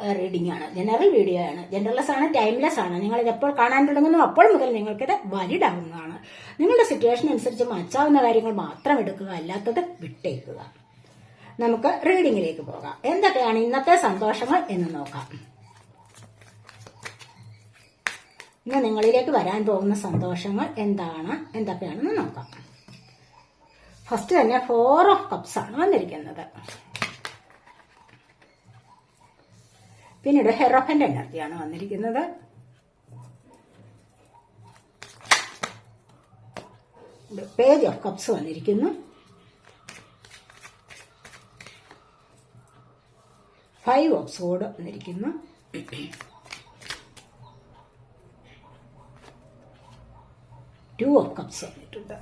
Reading ആണ്. General video ആണ്. ജനറൽലെസ് ആണ് ടൈംലെസ് ആണ്. നിങ്ങൾ എപ്പോൾ കാണാൻ തുടങ്ങുന്നു അപ്പോൾ മുതൽ നിങ്ങൾക്കിത് വാലിഡ് ആവുന്നതാണ് നിങ്ങളുടെ സിറ്റുവേഷൻ അനുസരിച്ച് മച്ചാവുന്ന കാര്യങ്ങൾ മാത്രം എടുക്കുക അല്ലാത്തത് വിട്ടേക്കുക. നമുക്ക് റീഡിങ്ങിലേക്ക് പോകാം. എന്തൊക്കെയാണ് ഇന്നത്തെ സന്തോഷങ്ങൾ എന്ന് നോക്കാം. ഇന്ന് നിങ്ങളിലേക്ക് വരാൻ പോകുന്ന സന്തോഷങ്ങൾ എന്താണ് എന്തൊക്കെയാണെന്ന് നോക്കാം. ഫസ്റ്റ് തന്നെ ഫോർ ഓഫ് കപ്സ് ആണ് വന്നിരിക്കുന്നത്. പിന്നീട് ഹെറോഫന്റെ എനർജിയാണ് വന്നിരിക്കുന്നത്. പേജ് ഓഫ് കപ്സ് വന്നിരിക്കുന്നു. ഫൈവ് ഓഫ് സോഡ് വന്നിരിക്കുന്നു. ടു ഓഫ് കപ്സ് വന്നിട്ടുണ്ട്.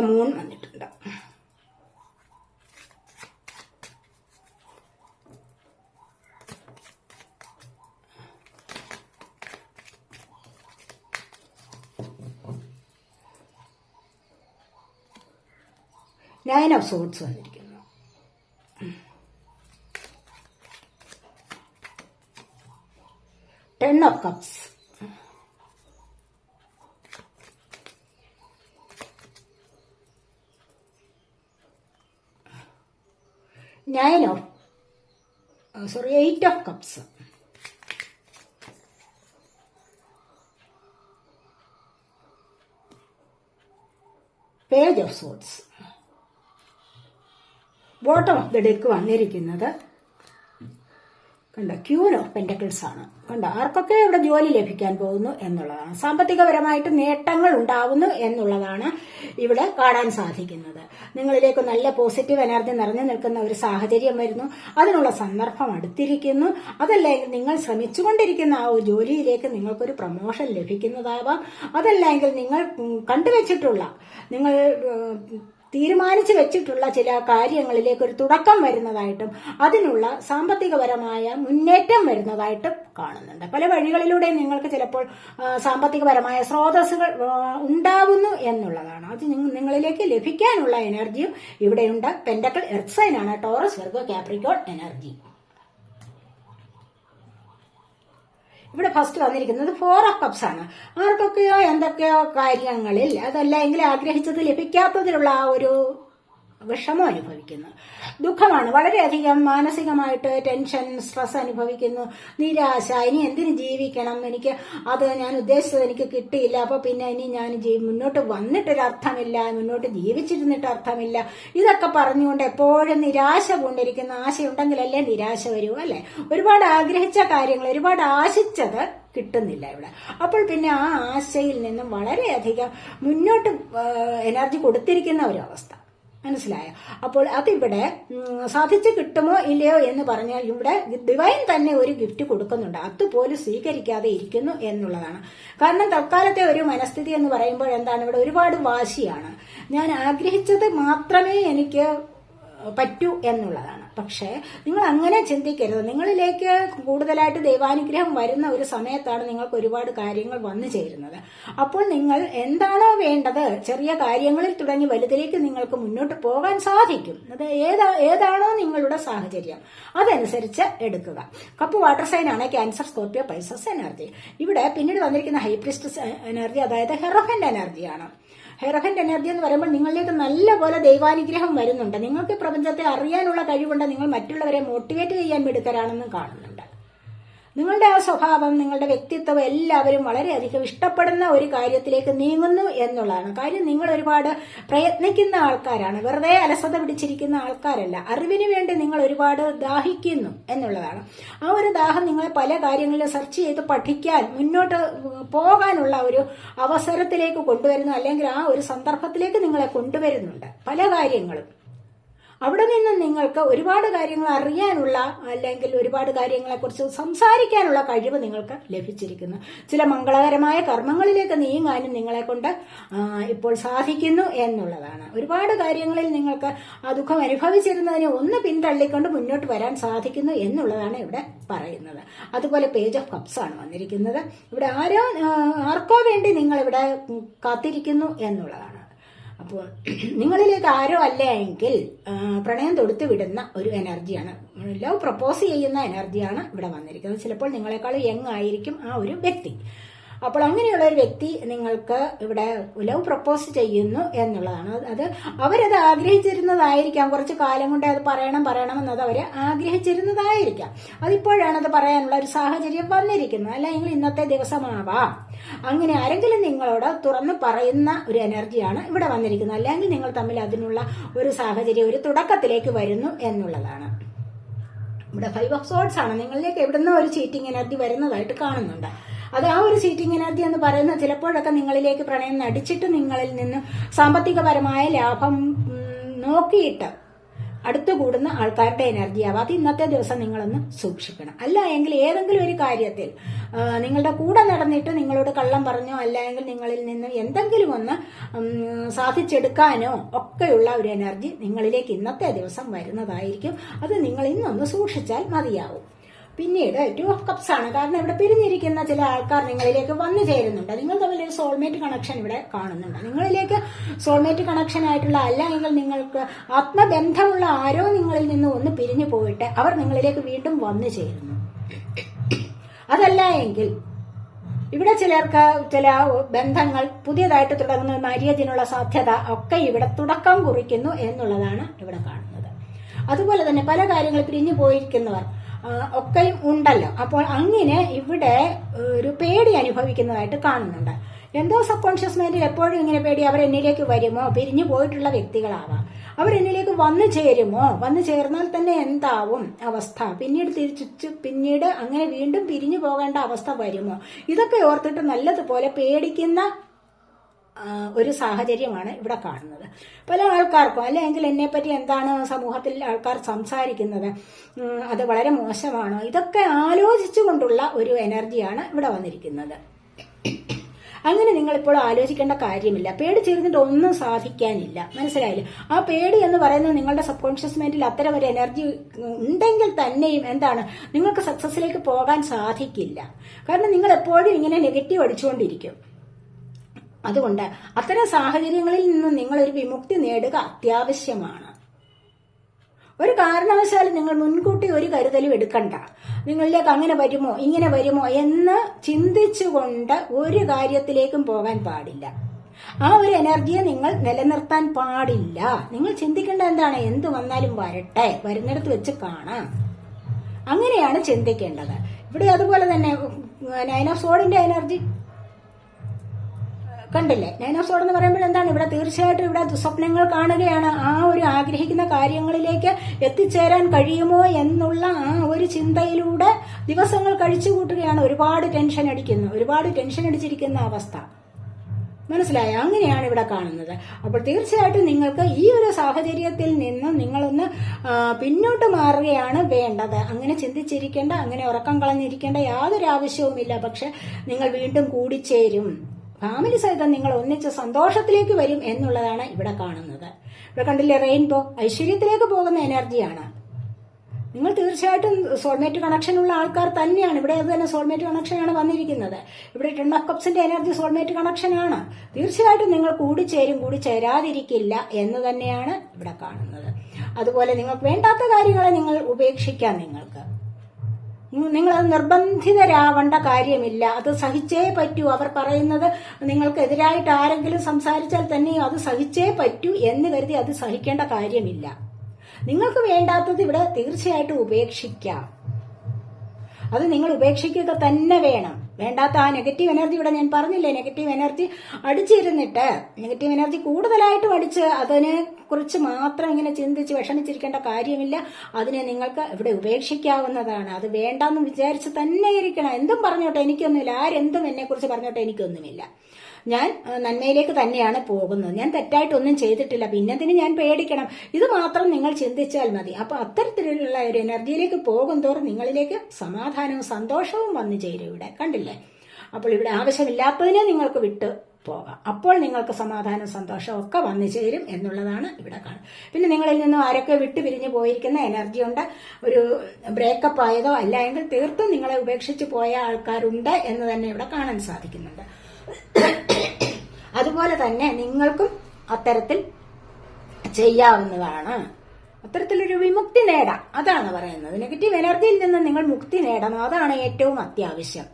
ദ മൂൺ വന്നിട്ടുണ്ട്. നയൻ ഓഫ് സോട്സ് വന്നിരിക്കുന്നു. Ten of cups nine of sorry eight of cups. Page of swords bottom of the deck വന്നിരിക്കുന്നത് കണ്ട? ക്യൂൻ ഓഫ് പെന്റക്കിൾസ് ആണ്. കണ്ട? ആർക്കൊക്കെ ഇവിടെ ജോലി ലഭിക്കാൻ പോകുന്നു എന്നുള്ളതാണ്. സാമ്പത്തികപരമായിട്ട് നേട്ടങ്ങൾ ഉണ്ടാവുന്നു എന്നുള്ളതാണ് ഇവിടെ കാണാൻ സാധിക്കുന്നത്. നിങ്ങളിലേക്ക് നല്ല പോസിറ്റീവ് എനർജി നിറഞ്ഞു നിൽക്കുന്ന ഒരു സാഹചര്യം വരുന്നു. അതിനുള്ള സന്ദർഭം അടുത്തിരിക്കുന്നു. അതല്ലെങ്കിൽ നിങ്ങൾ ശ്രമിച്ചുകൊണ്ടിരിക്കുന്ന ആ ഒരു ജോലിയിലേക്ക് നിങ്ങൾക്കൊരു പ്രൊമോഷൻ ലഭിക്കുന്നതാവാം. അതല്ലെങ്കിൽ നിങ്ങൾ കണ്ടുവച്ചിട്ടുള്ള നിങ്ങൾ തീരുമാനിച്ചു വെച്ചിട്ടുള്ള ചില കാര്യങ്ങളിലേക്ക് ഒരു തുടക്കം വരുന്നതായിട്ടും അതിനുള്ള സാമ്പത്തികപരമായ മുന്നേറ്റം വരുന്നതായിട്ടും കാണുന്നുണ്ട്. പല വഴികളിലൂടെ നിങ്ങൾക്ക് ചിലപ്പോൾ സാമ്പത്തികപരമായ സ്രോതസ്സുകൾ ഉണ്ടാകുന്നു എന്നുള്ളതാണ്. അത് നിങ്ങ- നിങ്ങളിലേക്ക് ലഭിക്കാനുള്ള എനർജിയും ഇവിടെയുണ്ട്. Pentacle earth Taurus Virgo Capricorn energy. ഇവിടെ ഫസ്റ്റ് വന്നിരിക്കുന്നത് ഫോർ ഓഫ് കപ്സ് ആണ്. ആർക്കൊക്കെയോ എന്തൊക്കെയോ കാര്യങ്ങളിൽ അതല്ല അതല്ലെങ്കിൽ ആഗ്രഹിച്ചത് ലഭിക്കാത്തതിലുള്ള ആ ഒരു വിഷമം അനുഭവിക്കുന്നു ദുഃഖമാണ്. വളരെയധികം മാനസികമായിട്ട് ടെൻഷൻ സ്ട്രെസ് അനുഭവിക്കുന്നു. നിരാശ. ഇനി എന്തിനു ജീവിക്കണം? എനിക്ക് അത് ഞാൻ ഉദ്ദേശിച്ചത് എനിക്ക് കിട്ടിയില്ല. അപ്പൊ പിന്നെ ഇനി ഞാൻ മുന്നോട്ട് വന്നിട്ടൊരു അർത്ഥമില്ല മുന്നോട്ട് ജീവിച്ചിരുന്നിട്ട് അർത്ഥമില്ല. ഇതൊക്കെ പറഞ്ഞുകൊണ്ട് എപ്പോഴും നിരാശ കൊണ്ടിരിക്കുന്ന ആശയുണ്ടെങ്കിലല്ലേ നിരാശ വരൂ അല്ലെ? ഒരുപാട് ആഗ്രഹിച്ച കാര്യങ്ങൾ ഒരുപാട് ആശിച്ചത് കിട്ടുന്നില്ല ഇവിടെ. അപ്പോൾ പിന്നെ ആ ആശയിൽ നിന്നും വളരെയധികം മുന്നോട്ട് എനർജി കൊടുത്തിരിക്കുന്ന ഒരു അവസ്ഥ. മനസ്സിലായോ. അപ്പോൾ അതിവിടെ സാധിച്ചു കിട്ടുമോ ഇല്ലയോ എന്ന് പറഞ്ഞാൽ ഇവിടെ ഡിവൈൻ തന്നെ ഒരു ഗിഫ്റ്റ് കൊടുക്കുന്നുണ്ട്. അതുപോലും സ്വീകരിക്കാതെ ഇരിക്കുന്നു എന്നുള്ളതാണ്. കാരണം തൽക്കാലത്തെ ഒരു മനസ്ഥിതി എന്ന് പറയുമ്പോൾ എന്താണ് ഇവിടെ ഒരുപാട് വാശിയാണ്. ഞാൻ ആഗ്രഹിച്ചത് മാത്രമേ എനിക്ക് പറ്റൂ എന്നുള്ളതാണ്. പക്ഷേ നിങ്ങൾ അങ്ങനെ ചിന്തിക്കരുത്. നിങ്ങളിലേക്ക് കൂടുതലായിട്ട് ദൈവാനുഗ്രഹം വരുന്ന ഒരു സമയത്താണ് നിങ്ങൾക്ക് ഒരുപാട് കാര്യങ്ങൾ വന്നു ചേരുന്നത്. അപ്പോൾ നിങ്ങൾ എന്താണോ വേണ്ടത് ചെറിയ കാര്യങ്ങളിൽ തുടങ്ങി വലുതിലേക്ക് നിങ്ങൾക്ക് മുന്നോട്ട് പോകാൻ സാധിക്കും. അത് ഏതാ ഏതാണോ നിങ്ങളുടെ സാഹചര്യം. അതനുസരിച്ച് എടുക്കുക. കപ്പ് വാട്ടർ സൈൻ ആണ് ക്യാൻസർ സ്കോർപ്പിയോ പൈസസ് എനർജി. ഇവിടെ പിന്നീട് വന്നിരിക്കുന്ന ഹൈപ്രിസ്റ്റസ് എനർജി അതായത് ഹെറോഫന്റ് എനർജിയാണ്. ഹെറഫന്റ് എനർജി എന്ന് പറയുമ്പോൾ നിങ്ങളിലേക്ക് നല്ലപോലെ ദൈവാനുഗ്രഹം വരുന്നുണ്ട്. നിങ്ങൾക്ക് പ്രപഞ്ചത്തെ അറിയാനുള്ള കഴിവുണ്ട്. നിങ്ങൾ മറ്റുള്ളവരെ മോട്ടിവേറ്റ് ചെയ്യാൻ മിടുക്കരാണെന്നും കാണുന്നുണ്ട്. നിങ്ങളുടെ ആ സ്വഭാവം നിങ്ങളുടെ വ്യക്തിത്വം എല്ലാവരും വളരെയധികം ഇഷ്ടപ്പെടുന്ന ഒരു കാര്യത്തിലേക്ക് നീങ്ങുന്നു എന്നുള്ളതാണ്. കാര്യം നിങ്ങൾ ഒരുപാട് പ്രയത്നിക്കുന്ന ആൾക്കാരാണ്. വെറുതെ അലസത പിടിച്ചിരിക്കുന്ന ആൾക്കാരല്ല. അറിവിന് വേണ്ടി നിങ്ങൾ ഒരുപാട് ദാഹിക്കുന്നു എന്നുള്ളതാണ്. ആ ഒരു ദാഹം നിങ്ങളെ പല കാര്യങ്ങളിലും സെർച്ച് ചെയ്ത് പഠിക്കാൻ മുന്നോട്ട് പോകാനുള്ള ഒരു അവസരത്തിലേക്ക് കൊണ്ടുവരുന്നു. അല്ലെങ്കിൽ ആ ഒരു സന്ദർഭത്തിലേക്ക് നിങ്ങളെ കൊണ്ടുവരുന്നുണ്ട്. പല കാര്യങ്ങളും. അവിടെ നിന്ന് നിങ്ങൾക്ക് ഒരുപാട് കാര്യങ്ങൾ അറിയാനുള്ള അല്ലെങ്കിൽ ഒരുപാട് കാര്യങ്ങളെക്കുറിച്ച് സംസാരിക്കാനുള്ള കഴിവ് നിങ്ങൾക്ക് ലഭിച്ചിരിക്കുന്നു. ചില മംഗളകരമായ കർമ്മങ്ങളിലേക്ക് നീങ്ങാനും നിങ്ങളെ കൊണ്ട് ഇപ്പോൾ സാധിക്കുന്നു എന്നുള്ളതാണ്. ഒരുപാട് കാര്യങ്ങളിൽ നിങ്ങൾക്ക് ആ ദുഃഖം അനുഭവിച്ചിരുന്നതിനെ ഒന്ന് പിന്തള്ളിക്കൊണ്ട് മുന്നോട്ട് വരാൻ സാധിക്കുന്നു എന്നുള്ളതാണ് ഇവിടെ പറയുന്നത്. അതുപോലെ പേജ് ഓഫ് കപ്സ് ആണ് വന്നിരിക്കുന്നത്. ഇവിടെ ആരോ ആർക്കോ വേണ്ടി നിങ്ങൾ ഇവിടെ കാത്തിരിക്കുന്നു എന്നുള്ളതാണ്. അപ്പോൾ നിങ്ങളിലേക്ക് ആരോ അല്ല എങ്കിൽ പ്രണയം തൊടുത്തു വിടുന്ന ഒരു എനർജിയാണ്. ലവ് പ്രപ്പോസ് ചെയ്യുന്ന എനർജിയാണ് ഇവിടെ വന്നിരിക്കുന്നത്. ചിലപ്പോൾ നിങ്ങളെക്കാൾ യങ് ആയിരിക്കും ആ ഒരു വ്യക്തി. അപ്പോൾ അങ്ങനെയുള്ള ഒരു വ്യക്തി നിങ്ങൾക്ക് ഇവിടെ ലവ് പ്രപ്പോസ് ചെയ്യുന്നു എന്നുള്ളതാണ്. അത് അവരത് ആഗ്രഹിച്ചിരുന്നതായിരിക്കാം. കുറച്ച് കാലം കൊണ്ട് അത് പറയണം പറയണം എന്നത് അവർ ആഗ്രഹിച്ചിരുന്നതായിരിക്കാം. അതിപ്പോഴാണ് അത് പറയാനുള്ള ഒരു സാഹചര്യം വന്നിരിക്കുന്നത്. അല്ലെങ്കിൽ ഇന്നത്തെ ദിവസമാവാം. അങ്ങനെ ആരെങ്കിലും നിങ്ങളോട് തുറന്ന് പറയുന്ന ഒരു എനർജിയാണ് ഇവിടെ വന്നിരിക്കുന്നത്. അല്ലെങ്കിൽ നിങ്ങൾ തമ്മിൽ അതിനുള്ള ഒരു സാഹചര്യം ഒരു തുടക്കത്തിലേക്ക് വരുന്നു എന്നുള്ളതാണ്. ഇവിടെ ഫൈവ് ഓഫ് സോഡ്സ് ആണ്. നിങ്ങളിലേക്ക് എവിടുന്ന ഒരു ചീറ്റിംഗ് എനർജി വരുന്നതായിട്ട് കാണുന്നുണ്ട്. അത് ആ ഒരു ചീറ്റിങ്ങിനകത്തി എന്ന് പറയുന്നത് ചിലപ്പോഴൊക്കെ നിങ്ങളിലേക്ക് പ്രണയം നടിച്ചിട്ട് നിങ്ങളിൽ നിന്ന് സാമ്പത്തികപരമായ ലാഭം നോക്കിയിട്ട് അടുത്തു കൂടുന്ന ആൾക്കാരുടെ എനർജി ആവാം. അത് ഇന്നത്തെ ദിവസം നിങ്ങളൊന്ന് സൂക്ഷിക്കണം. അല്ല എങ്കിൽ ഏതെങ്കിലും ഒരു കാര്യത്തിൽ നിങ്ങളുടെ കൂടെ നടന്നിട്ട് നിങ്ങളോട് കള്ളം പറഞ്ഞോ അല്ലെങ്കിൽ നിങ്ങളിൽ നിന്ന് എന്തെങ്കിലും ഒന്ന് സാധിച്ചെടുക്കാനോ ഒക്കെയുള്ള ഒരു എനർജി നിങ്ങളിലേക്ക് ഇന്നത്തെ ദിവസം വരുന്നതായിരിക്കും. അത് നിങ്ങൾ ഇന്നൊന്ന് സൂക്ഷിച്ചാൽ മതിയാവും. പിന്നീട് ടു ഓഫ് കപ്സ് ആണ്. കാരണം ഇവിടെ പിരിഞ്ഞിരിക്കുന്ന ചില ആൾക്കാർ നിങ്ങളിലേക്ക് വന്നു ചേരുന്നുണ്ട്. നിങ്ങൾ തമ്മിൽ ഒരു സോൾമേറ്റ് കണക്ഷൻ ഇവിടെ കാണുന്നുണ്ട്. നിങ്ങളിലേക്ക് സോൾമേറ്റ് കണക്ഷൻ ആയിട്ടുള്ള അല്ലെങ്കിൽ നിങ്ങൾക്ക് ആത്മബന്ധമുള്ള ആരോ നിങ്ങളിൽ നിന്ന് ഒന്ന് പിരിഞ്ഞു പോയിട്ട് അവർ നിങ്ങളിലേക്ക് വീണ്ടും വന്നു ചേരുന്നു. അതല്ല എങ്കിൽ ഇവിടെ ചിലർക്ക് ചില ബന്ധങ്ങൾ പുതിയതായിട്ട് തുടങ്ങുന്ന മാര്യേജിനുള്ള സാധ്യത ഒക്കെ ഇവിടെ തുടക്കം കുറിക്കുന്നു എന്നുള്ളതാണ് ഇവിടെ കാണുന്നത്. അതുപോലെ തന്നെ പല കാര്യങ്ങൾ പിരിഞ്ഞു പോയിരിക്കുന്നവർ ഒക്കെയും ഉണ്ടല്ലോ. അപ്പോൾ അങ്ങനെ ഇവിടെ ഒരു പേടി അനുഭവിക്കുന്നതായിട്ട് കാണുന്നുണ്ട്. എന്തോ സബ് കോൺഷ്യസ് മൈൻഡിൽ എപ്പോഴും ഇങ്ങനെ പേടി അവർ എന്നിലേക്ക് വരുമോ? പിരിഞ്ഞു പോയിട്ടുള്ള വ്യക്തികളാവാം. അവർ എന്നിലേക്ക് വന്നു ചേരുമോ? വന്നു ചേർന്നാൽ തന്നെ എന്താവും അവസ്ഥ? പിന്നീട് തിരിച്ചു പിന്നീട് അങ്ങനെ വീണ്ടും പിരിഞ്ഞു പോകേണ്ട അവസ്ഥ വരുമോ? ഇതൊക്കെ ഓർത്തിട്ട് നല്ലതുപോലെ പേടിക്കുന്ന ഒരു സാഹചര്യമാണ് ഇവിടെ കാണുന്നത്. പല ആൾക്കാർക്കും അല്ലെങ്കിൽ എന്നെപ്പറ്റി എന്താണ് സമൂഹത്തിൽ ആൾക്കാർ സംസാരിക്കുന്നത് അത് വളരെ മോശമാണോ? ഇതൊക്കെ ആലോചിച്ചുകൊണ്ടുള്ള ഒരു എനർജിയാണ് ഇവിടെ വന്നിരിക്കുന്നത്. അങ്ങനെ നിങ്ങൾ ഇപ്പോൾ ആലോചിക്കേണ്ട കാര്യമില്ല. പേടി ചെയ്തിട്ട് ഒന്നും സാധിക്കാനില്ല. മനസ്സിലായില്ലേ? ആ പേടി എന്ന് പറയുന്നത് നിങ്ങളുടെ സബ് കോൺഷ്യസ് മൈൻഡിൽ അത്തരം ഒരു എനർജി ഉണ്ടെങ്കിൽ തന്നെയും എന്താണ് നിങ്ങൾക്ക് സക്സസിലേക്ക് പോകാൻ സാധിക്കില്ല. കാരണം നിങ്ങൾ എപ്പോഴും ഇങ്ങനെ നെഗറ്റീവ് അടിച്ചുകൊണ്ടിരിക്കും. അതുകൊണ്ട് അത്തരം സാഹചര്യങ്ങളിൽ നിന്ന് നിങ്ങൾ ഒരു വിമുക്തി നേടുക അത്യാവശ്യമാണ്. ഒരു കാരണവശാലും നിങ്ങൾ മുൻകൂട്ടി ഒരു കരുതലും എടുക്കണ്ട. നിങ്ങളിലേക്ക് അങ്ങനെ വരുമോ ഇങ്ങനെ വരുമോ എന്ന് ചിന്തിച്ചുകൊണ്ട് ഒരു കാര്യത്തിലേക്കും പോകാൻ പാടില്ല. ആ ഒരു എനർജിയെ നിങ്ങൾ നിലനിർത്താൻ പാടില്ല. നിങ്ങൾ ചിന്തിക്കേണ്ട എന്താണ് എന്ത് വന്നാലും വരട്ടെ വരുന്നിടത്ത് വെച്ച് കാണാം. അങ്ങനെയാണ് ചിന്തിക്കേണ്ടത്. ഇവിടെ അതുപോലെ തന്നെ നയൻ ഓഫ് സോഡിന്റെ എനർജി കണ്ടില്ലേ? നൈനോസോഡ് എന്ന് പറയുമ്പോൾ എന്താണ്? ഇവിടെ തീർച്ചയായിട്ടും ഇവിടെ ദുസ്വപ്നങ്ങൾ കാണുകയാണ്. ആ ഒരു ആഗ്രഹിക്കുന്ന കാര്യങ്ങളിലേക്ക് എത്തിച്ചേരാൻ കഴിയുമോ എന്നുള്ള ആ ഒരു ചിന്തയിലൂടെ ദിവസങ്ങൾ കഴിച്ചു കൂട്ടുകയാണ് ഒരുപാട് ടെൻഷൻ അടിക്കുന്നു. ഒരുപാട് ടെൻഷൻ അടിച്ചിരിക്കുന്ന അവസ്ഥ. മനസ്സിലായ? അങ്ങനെയാണ് ഇവിടെ കാണുന്നത്. അപ്പോൾ തീർച്ചയായിട്ടും നിങ്ങൾക്ക് ഈ ഒരു സാഹചര്യത്തിൽ നിന്ന് നിങ്ങളൊന്ന് പിന്നോട്ട് മാറുകയാണ് വേണ്ടത്. അങ്ങനെ ചിന്തിച്ചിരിക്കേണ്ട അങ്ങനെ ഉറക്കം കളഞ്ഞിരിക്കേണ്ട യാതൊരു ആവശ്യവുമില്ല. പക്ഷെ നിങ്ങൾ വീണ്ടും കൂടിച്ചേരും. ഫാമിലി സഹിതം നിങ്ങൾ ഒന്നിച്ച് സന്തോഷത്തിലേക്ക് വരും എന്നുള്ളതാണ് ഇവിടെ കാണുന്നത്. ഇവിടെ കണ്ടില്ലേ റെയിൻബോ ഐശ്വര്യത്തിലേക്ക് പോകുന്ന എനർജിയാണ്. നിങ്ങൾ തീർച്ചയായിട്ടും സോൾമേറ്റ് കണക്ഷൻ ഉള്ള ആൾക്കാർ തന്നെയാണ്. ഇവിടെ അത് തന്നെ സോൾമേറ്റ് കണക്ഷനാണ് വന്നിരിക്കുന്നത്. ഇവിടെ ടെൺ ഓഫ് കപ്സിന്റെ എനർജി സോൾമേറ്റ് കണക്ഷനാണ് തീർച്ചയായിട്ടും നിങ്ങൾ കൂടിച്ചേരും കൂടി ചേരാതിരിക്കില്ല എന്ന് തന്നെയാണ് ഇവിടെ കാണുന്നത്. അതുപോലെ നിങ്ങൾക്ക് വേണ്ടാത്ത കാര്യങ്ങളെ നിങ്ങൾ ഉപേക്ഷിക്കാം നിങ്ങൾക്ക്. നിങ്ങൾ അത് നിർബന്ധിതരാവേണ്ട കാര്യമില്ല. അത് സഹിച്ചേ പറ്റൂ. അവർ പറയുന്നത് നിങ്ങൾക്ക് എതിരായിട്ട് ആരെങ്കിലും സംസാരിച്ചാൽ തന്നെ അത് സഹിച്ചേ പറ്റൂ എന്ന് കരുതി അത് സഹിക്കേണ്ട കാര്യമില്ല. നിങ്ങൾക്ക് വേണ്ടാത്തത് ഇവിടെ തീർച്ചയായിട്ടും ഉപേക്ഷിക്കാം. അത് നിങ്ങൾ ഉപേക്ഷിക്കുക തന്നെ വേണം. വേണ്ടാത്ത ആ നെഗറ്റീവ് എനർജി ഇവിടെ ഞാൻ പറഞ്ഞില്ലേ? നെഗറ്റീവ് എനർജി അടിച്ചിരുന്നിട്ട് നെഗറ്റീവ് എനർജി കൂടുതലായിട്ടും അടിച്ച് അതിനെ കുറിച്ച് മാത്രം ഇങ്ങനെ ചിന്തിച്ച് വിഷമിച്ചിരിക്കേണ്ട കാര്യമില്ല. അതിനെ നിങ്ങൾക്ക് ഇവിടെ ഉപേക്ഷിക്കാവുന്നതാണ്. അത് വേണ്ടെന്ന് വിചാരിച്ച് തന്നെ ഇരിക്കണം എന്തും പറഞ്ഞോട്ടെ എനിക്കൊന്നുമില്ല. ആരെന്തും എന്നെ കുറിച്ച് പറഞ്ഞോട്ടെ എനിക്കൊന്നുമില്ല. ഞാൻ നന്മയിലേക്ക് തന്നെയാണ് പോകുന്നത്. ഞാൻ തെറ്റായിട്ടൊന്നും ചെയ്തിട്ടില്ല. പിന്നതിന് ഞാൻ പേടിക്കണം. ഇത് മാത്രം നിങ്ങൾ ചിന്തിച്ചാൽ മതി. അപ്പൊ അത്തരത്തിലുള്ള ഒരു എനർജിയിലേക്ക് പോകും തോറും നിങ്ങളിലേക്ക് സമാധാനവും സന്തോഷവും വന്നു ചേരും ഇവിടെ. കണ്ടില്ലേ? അപ്പോൾ ഇവിടെ ആവശ്യമില്ലാത്തതിനെ നിങ്ങൾക്ക് വിട്ട് പോകാം. അപ്പോൾ നിങ്ങൾക്ക് സമാധാനം സന്തോഷം ഒക്കെ വന്നു ചേരും എന്നുള്ളതാണ് ഇവിടെ കാണുന്നത്. പിന്നെ നിങ്ങളിൽ നിന്നും ആരൊക്കെ വിട്ടു പിരിഞ്ഞു പോയിരിക്കുന്ന എനർജി ഉണ്ട്? ഒരു ബ്രേക്കപ്പ് ആയതോ അല്ല എങ്കിൽ തീർത്തും നിങ്ങളെ ഉപേക്ഷിച്ച് പോയ ആൾക്കാരുണ്ട് എന്ന് തന്നെ ഇവിടെ കാണാൻ സാധിക്കുന്നുണ്ട്. അതുപോലെ തന്നെ നിങ്ങൾക്കും അത്തരത്തിൽ ചെയ്യാവുന്നതാണ്. അത്തരത്തിലൊരു വിമുക്തി നേടാം. അതാണ് പറയുന്നത്. നെഗറ്റീവ് എനർജിയിൽ നിന്ന് നിങ്ങൾ മുക്തി നേടണം. അതാണ് ഏറ്റവും അത്യാവശ്യം.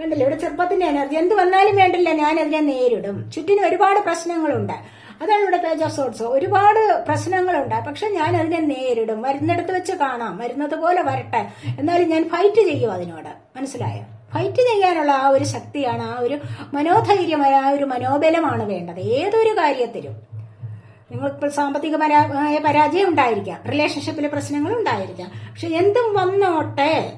കണ്ടില്ല? ഇവിടെ ചെറുപ്പത്തിന്റെ എനർജി എന്ത് വന്നാലും വേണ്ടില്ല ഞാൻ അതിനെ നേരിടും. ചുറ്റിനും ഒരുപാട് പ്രശ്നങ്ങളുണ്ട്. അതാണ് ഇവിടെ പേജ് ഓഫ് ഒരുപാട് പ്രശ്നങ്ങളുണ്ട്. പക്ഷെ ഞാൻ അതിനെ നേരിടും. വരുന്നിടത്ത് വെച്ച് കാണാം. വരുന്നത് പോലെ വരട്ടെ. എന്നാലും ഞാൻ ഫൈറ്റ് ചെയ്യും അതിനോട്. മനസ്സിലായോ? ഫൈറ്റ് ചെയ്യാനുള്ള ആ ഒരു ശക്തിയാണ് ആ ഒരു മനോധൈര്യമായ ആ ഒരു മനോബലമാണ് വേണ്ടത്. ഏതൊരു കാര്യത്തിലും നിങ്ങൾക്കിപ്പോൾ സാമ്പത്തികപരമായ പരാജയം ഉണ്ടായിരിക്കാം റിലേഷൻഷിപ്പിലെ പ്രശ്നങ്ങൾ ഉണ്ടായിരിക്കാം. പക്ഷെ എന്തും വന്നോട്ടെ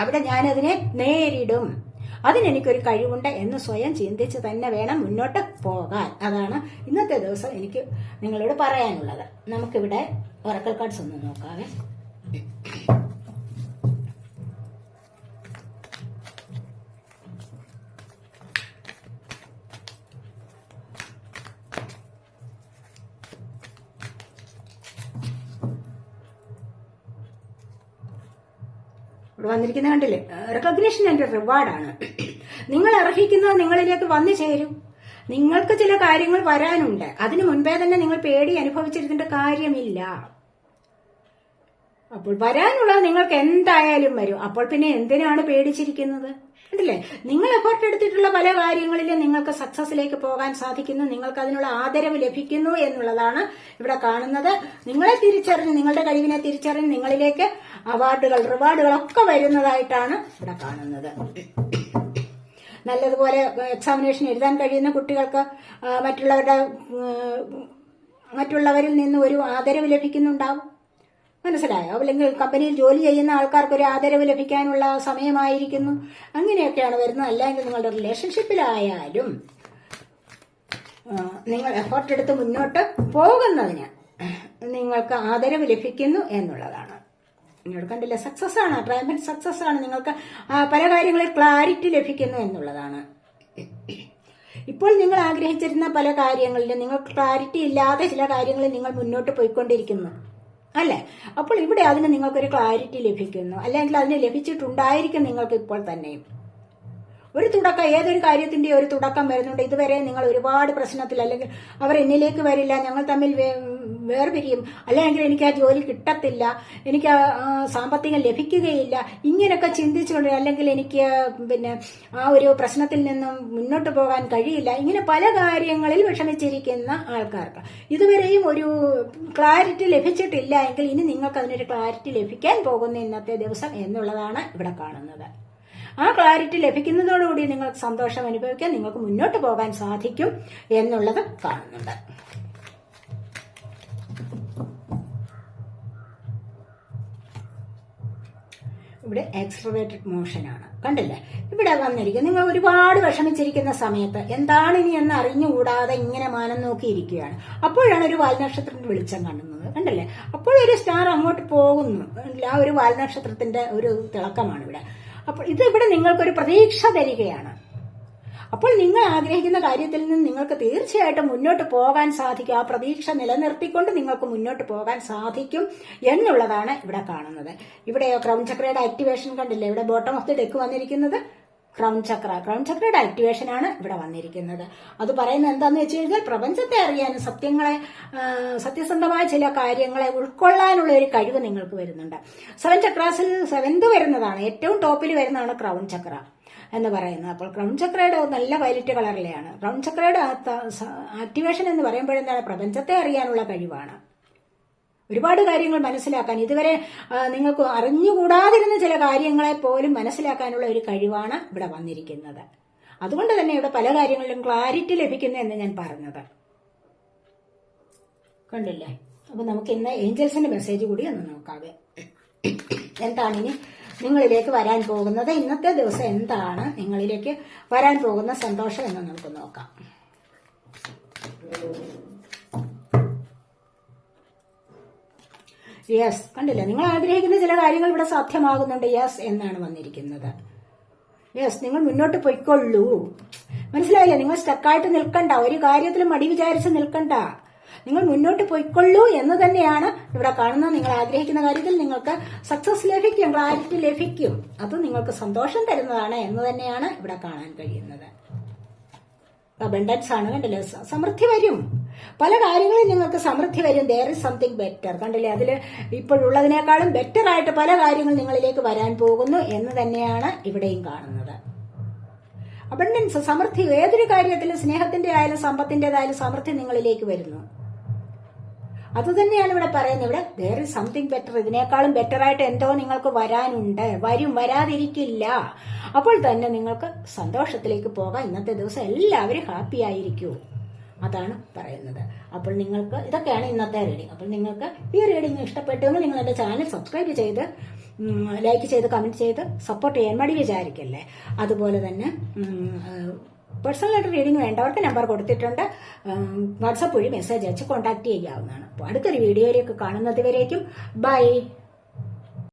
അവിടെ ഞാനതിനെ നേരിടും. അതിനെനിക്കൊരു കഴിവുണ്ട് എന്ന് സ്വയം ചിന്തിച്ച് തന്നെ വേണം മുന്നോട്ട് പോകാൻ. അതാണ് ഇന്നത്തെ ദിവസം എനിക്ക് നിങ്ങളോട് പറയാനുള്ളത്. നമുക്കിവിടെ ഒറക്കൽ കാർഡ്സ് ഒന്ന് നോക്കാവേ. ഇവിടെ വന്നിരിക്കുന്ന കണ്ടില്ലേ റെക്കഗ്നേഷൻ എന്റെ റിവാർഡാണ് നിങ്ങൾ അർഹിക്കുന്നത് നിങ്ങളിലേക്ക് വന്നു ചേരും. നിങ്ങൾക്ക് ചില കാര്യങ്ങൾ വരാനുണ്ട്. അതിനു മുൻപേ തന്നെ നിങ്ങൾ പേടി അനുഭവിച്ചിരുന്നിട്ട് കാര്യമില്ല. അപ്പോൾ വരാനുള്ളത് നിങ്ങൾക്ക് എന്തായാലും വരും. അപ്പോൾ പിന്നെ എന്തിനാണ് പേടിച്ചിരിക്കുന്നത്? കണ്ടില്ലേ? നിങ്ങൾ എഫേർട്ട് എടുത്തിട്ടുള്ള പല കാര്യങ്ങളിലും നിങ്ങൾക്ക് സക്സസിലേക്ക് പോകാൻ സാധിക്കുന്നു. നിങ്ങൾക്ക് അതിനുള്ള ആദരവ് ലഭിക്കുന്നു എന്നുള്ളതാണ് ഇവിടെ കാണുന്നത്. നിങ്ങളെ തിരിച്ചറിഞ്ഞ് നിങ്ങളുടെ കഴിവിനെ തിരിച്ചറിഞ്ഞ് നിങ്ങളിലേക്ക് അവാർഡുകൾ റിവാർഡുകളൊക്കെ വരുന്നതായിട്ടാണ് ഇവിടെ കാണുന്നത്. നല്ലതുപോലെ എക്സാമിനേഷൻ എഴുതാൻ കഴിയുന്ന കുട്ടികൾക്ക് മറ്റുള്ളവരുടെ മറ്റുള്ളവരിൽ നിന്ന് ഒരു ആദരവ് ലഭിക്കുന്നുണ്ടാവും. മനസ്സിലായോ? അല്ലെങ്കിൽ കമ്പനിയിൽ ജോലി ചെയ്യുന്ന ആൾക്കാർക്ക് ഒരു ആദരവ് ലഭിക്കാനുള്ള സമയമായിരിക്കുന്നു. അങ്ങനെയൊക്കെയാണ് വരുന്നത്. അല്ലെങ്കിൽ നിങ്ങളുടെ റിലേഷൻഷിപ്പിലായാലും നിങ്ങൾ എഫേർട്ട് എടുത്ത് മുന്നോട്ട് പോകുന്നതിന് നിങ്ങൾക്ക് ആദരവ് ലഭിക്കുന്നു എന്നുള്ളതാണ്. നിങ്ങൾ കണ്ടില്ല? സക്സസ് ആണ്. ട്രയംഫൻ സക്സസ് ആണ്. നിങ്ങൾക്ക് പല കാര്യങ്ങളിൽ ക്ലാരിറ്റി ലഭിക്കുന്നു എന്നുള്ളതാണ്. ഇപ്പോൾ നിങ്ങൾ ആഗ്രഹിച്ചിരുന്ന പല കാര്യങ്ങളിലും നിങ്ങൾക്ക് ക്ലാരിറ്റി ഇല്ലാതെ ചില കാര്യങ്ങളിൽ നിങ്ങൾ മുന്നോട്ട് പോയിക്കൊണ്ടിരിക്കുന്നു. അല്ലേ? അപ്പോൾ ഇവിടെ അതിന് നിങ്ങൾക്കൊരു ക്ലാരിറ്റി ലഭിക്കുന്നു. അല്ലെങ്കിൽ അതിന് ലഭിച്ചിട്ടുണ്ടായിരിക്കും നിങ്ങൾക്ക് ഇപ്പോൾ തന്നെയും. ഒരു തുടക്കം ഏതൊരു കാര്യത്തിന്റെ ഒരു തുടക്കം വരുന്നുണ്ട്. ഇതുവരെ നിങ്ങൾ ഒരുപാട് പ്രശ്നത്തിൽ അല്ലെങ്കിൽ അവർ എന്നിലേക്ക് വരില്ല. ഞങ്ങൾ തമ്മിൽ വേർപിരിയും. അല്ലെങ്കിൽ എനിക്ക് ആ ജോലി കിട്ടത്തില്ല എനിക്ക് സാമ്പത്തികം ലഭിക്കുകയില്ല. ഇങ്ങനെയൊക്കെ ചിന്തിച്ചുകൊണ്ട് അല്ലെങ്കിൽ എനിക്ക് പിന്നെ ആ ഒരു പ്രശ്നത്തിൽ നിന്നും മുന്നോട്ട് പോകാൻ കഴിയില്ല. ഇങ്ങനെ പല കാര്യങ്ങളിൽ വിഷമിച്ചിരിക്കുന്ന ആൾക്കാർക്ക്. ഇതുവരെയും ഒരു ക്ലാരിറ്റി ലഭിച്ചിട്ടില്ല എങ്കിൽ ഇനി നിങ്ങൾക്ക് അതിനൊരു ക്ലാരിറ്റി ലഭിക്കാൻ പോകുന്ന ഇന്നത്തെ ദിവസം എന്നുള്ളതാണ് ഇവിടെ കാണുന്നത്. ആ ക്ലാരിറ്റി ലഭിക്കുന്നതോടുകൂടി നിങ്ങൾക്ക് സന്തോഷം അനുഭവിക്കാൻ നിങ്ങൾക്ക് മുന്നോട്ട് പോകാൻ സാധിക്കും എന്നുള്ളത് കാണുന്നുണ്ട്. ഇവിടെ എക്സ്ട്രവേറ്റഡ് മോഷനാണ് കണ്ടില്ലേ? ഇവിടെ വന്നിരിക്കും നിങ്ങൾ ഒരുപാട് വിഷമിച്ചിരിക്കുന്ന സമയത്ത് എന്താണ് ഇനി എന്ന് അറിഞ്ഞുകൂടാതെ ഇങ്ങനെ മാനം നോക്കിയിരിക്കുകയാണ്. അപ്പോഴാണ് ഒരു വാൽനക്ഷത്രത്തിന്റെ വെളിച്ചം കാണുന്നത്. കണ്ടല്ലേ? അപ്പോഴൊരു സ്റ്റാർ അങ്ങോട്ട് പോകുന്നു. ആ ഒരു വാൽനക്ഷത്രത്തിന്റെ ഒരു തിളക്കമാണ് ഇവിടെ. അപ്പോൾ ഇത് ഇവിടെ നിങ്ങൾക്കൊരു പ്രതീക്ഷ തരികയാണ്. അപ്പോൾ നിങ്ങൾ ആഗ്രഹിക്കുന്ന കാര്യത്തിൽ നിന്ന് നിങ്ങൾക്ക് തീർച്ചയായിട്ടും മുന്നോട്ട് പോകാൻ സാധിക്കും. ആ പ്രതീക്ഷ നിലനിർത്തിക്കൊണ്ട് നിങ്ങൾക്ക് മുന്നോട്ട് പോകാൻ സാധിക്കും എന്നുള്ളതാണ് ഇവിടെ കാണുന്നത്. ഇവിടെ ക്രൗൺ ചക്രയുടെ ആക്ടിവേഷൻ കണ്ടില്ലേ? ഇവിടെ ബോട്ടം ഓഫ് ദി ഡെക്ക് വന്നിരിക്കുന്നത് ക്രൗൺ ചക്ര. ക്രൗൺ ചക്രയുടെ ആക്ടിവേഷൻ ആണ് ഇവിടെ വന്നിരിക്കുന്നത്. അത് പറയുന്നത് എന്താന്ന് വെച്ച് കഴിഞ്ഞാൽ പ്രപഞ്ചത്തെ അറിയാനും സത്യങ്ങളെ സത്യസന്ധമായ ചില കാര്യങ്ങളെ ഉൾക്കൊള്ളാനുള്ള ഒരു കഴിവ് നിങ്ങൾക്ക് വരുന്നുണ്ട്. സെവൻ ചക്രാസിൽ സെവന്ത് വരുന്നതാണ്. ഏറ്റവും ടോപ്പിൽ വരുന്നതാണ് ക്രൗൺ ചക്ര. എന്ന് പറയുന്നത്. അപ്പോൾ ക്രൗൺ ചക്രയുടെ നല്ല വയലറ്റ് കളറിലെയാണ്. ക്രൗൺ ചക്രയുടെ ആക്ടിവേഷൻ എന്ന് പറയുമ്പോഴെന്താണ് പ്രപഞ്ചത്തെ അറിയാനുള്ള കഴിവാണ്. ഒരുപാട് കാര്യങ്ങൾ മനസ്സിലാക്കാൻ ഇതുവരെ നിങ്ങൾക്ക് അറിഞ്ഞുകൂടാതിരുന്ന ചില കാര്യങ്ങളെ പോലും മനസ്സിലാക്കാനുള്ള ഒരു കഴിവാണ് ഇവിടെ വന്നിരിക്കുന്നത്. അതുകൊണ്ട് തന്നെ ഇവിടെ പല കാര്യങ്ങളിലും ക്ലാരിറ്റി ലഭിക്കുന്നു എന്ന് ഞാൻ പറഞ്ഞത്. കണ്ടില്ലേ? അപ്പൊ നമുക്ക് ഇന്ന് ഏഞ്ചൽസിന്റെ മെസ്സേജ് കൂടി ഒന്ന് നോക്കാവേ. എന്താണ് ഇനി നിങ്ങളിലേക്ക് വരാൻ പോകുന്നത് ഇന്നത്തെ ദിവസം എന്താണ്? നിങ്ങളിലേക്ക് വരാൻ പോകുന്ന സന്തോഷം എന്ന് നമുക്ക് നോക്കാം. യെസ് കണ്ടില്ലേ? നിങ്ങൾ ആഗ്രഹിക്കുന്ന ചില കാര്യങ്ങൾ ഇവിടെ സാധ്യമാകുന്നുണ്ട്. യെസ് എന്നാണ് വന്നിരിക്കുന്നത്. യെസ് നിങ്ങൾ മുന്നോട്ട് പൊയ്ക്കൊള്ളൂ. മനസ്സിലായില്ലേ? നിങ്ങൾ സ്റ്റക്കായിട്ട് നിൽക്കണ്ട. ഒരു കാര്യത്തിലും മടി വിചാരിച്ച് നിൽക്കണ്ട. നിങ്ങൾ മുന്നോട്ട് പോയിക്കൊള്ളൂ എന്ന് തന്നെയാണ് ഇവിടെ കാണുന്നത്. നിങ്ങൾ ആഗ്രഹിക്കുന്ന കാര്യത്തിൽ നിങ്ങൾക്ക് സക്സസ് ലഭിക്കും. ക്ലാരിറ്റി ലഭിക്കും. അത് നിങ്ങൾക്ക് സന്തോഷം തരുന്നതാണ് എന്ന് തന്നെയാണ് ഇവിടെ കാണാൻ കഴിയുന്നത്. അബണ്ടൻസ് ആണ് കണ്ടല്ലോ സമൃദ്ധി വരും. പല കാര്യങ്ങളും നിങ്ങൾക്ക് സമൃദ്ധി വരും. ദർ ഇസ് സംതിങ് ബെറ്റർ കണ്ടില്ലേ? അതിൽ ഇപ്പോഴുള്ളതിനേക്കാളും ബെറ്റർ ആയിട്ട് പല കാര്യങ്ങൾ നിങ്ങളിലേക്ക് വരാൻ പോകുന്നു എന്ന് തന്നെയാണ് ഇവിടെയും കാണുന്നത്. അബണ്ടൻസ് സമൃദ്ധി ഏതൊരു കാര്യത്തിലും സ്നേഹത്തിന്റെ ആയാലും സമ്പത്തിന്റേതായാലും സമൃദ്ധി നിങ്ങളിലേക്ക് വരുന്നു. അത് തന്നെയാണ് ഇവിടെ പറയുന്നത്. ഇവിടെ വേർ ഇസ് സംതിങ് ബെറ്റർ ഇതിനേക്കാളും ബെറ്റർ ആയിട്ട് എന്തോ നിങ്ങൾക്ക് വരാനുണ്ട്. വരും വരാതിരിക്കില്ല. അപ്പോൾ തന്നെ നിങ്ങൾക്ക് സന്തോഷത്തിലേക്ക് പോകാം. ഇന്നത്തെ ദിവസം എല്ലാവരും ഹാപ്പി ആയിരിക്കൂ. അതാണ് പറയുന്നത്. അപ്പോൾ നിങ്ങൾക്ക് ഇതൊക്കെയാണ് ഇന്നത്തെ റീഡിങ് അപ്പോൾ നിങ്ങൾക്ക് ഈ റീഡിങ് ഇഷ്ടപ്പെട്ടുവെങ്കിൽ നിങ്ങൾ എന്റെ ചാനൽ സബ്സ്ക്രൈബ് ചെയ്ത് ലൈക്ക് ചെയ്ത് കമന്റ് ചെയ്ത് സപ്പോർട്ട് ചെയ്യാൻ മടി വിചാരിക്കല്ലേ? അതുപോലെ തന്നെ പേഴ്സണലായിട്ട് റീഡിംഗ് വേണ്ടവർക്ക് നമ്പർ കൊടുത്തിട്ടുണ്ട്. വാട്സപ്പ് വഴി മെസ്സേജ് അയച്ച് കോൺടാക്ട് ചെയ്യാവുന്നതാണ്. അപ്പോൾ അടുത്തൊരു വീഡിയോയിലേക്ക് കാണുന്നത് ബൈ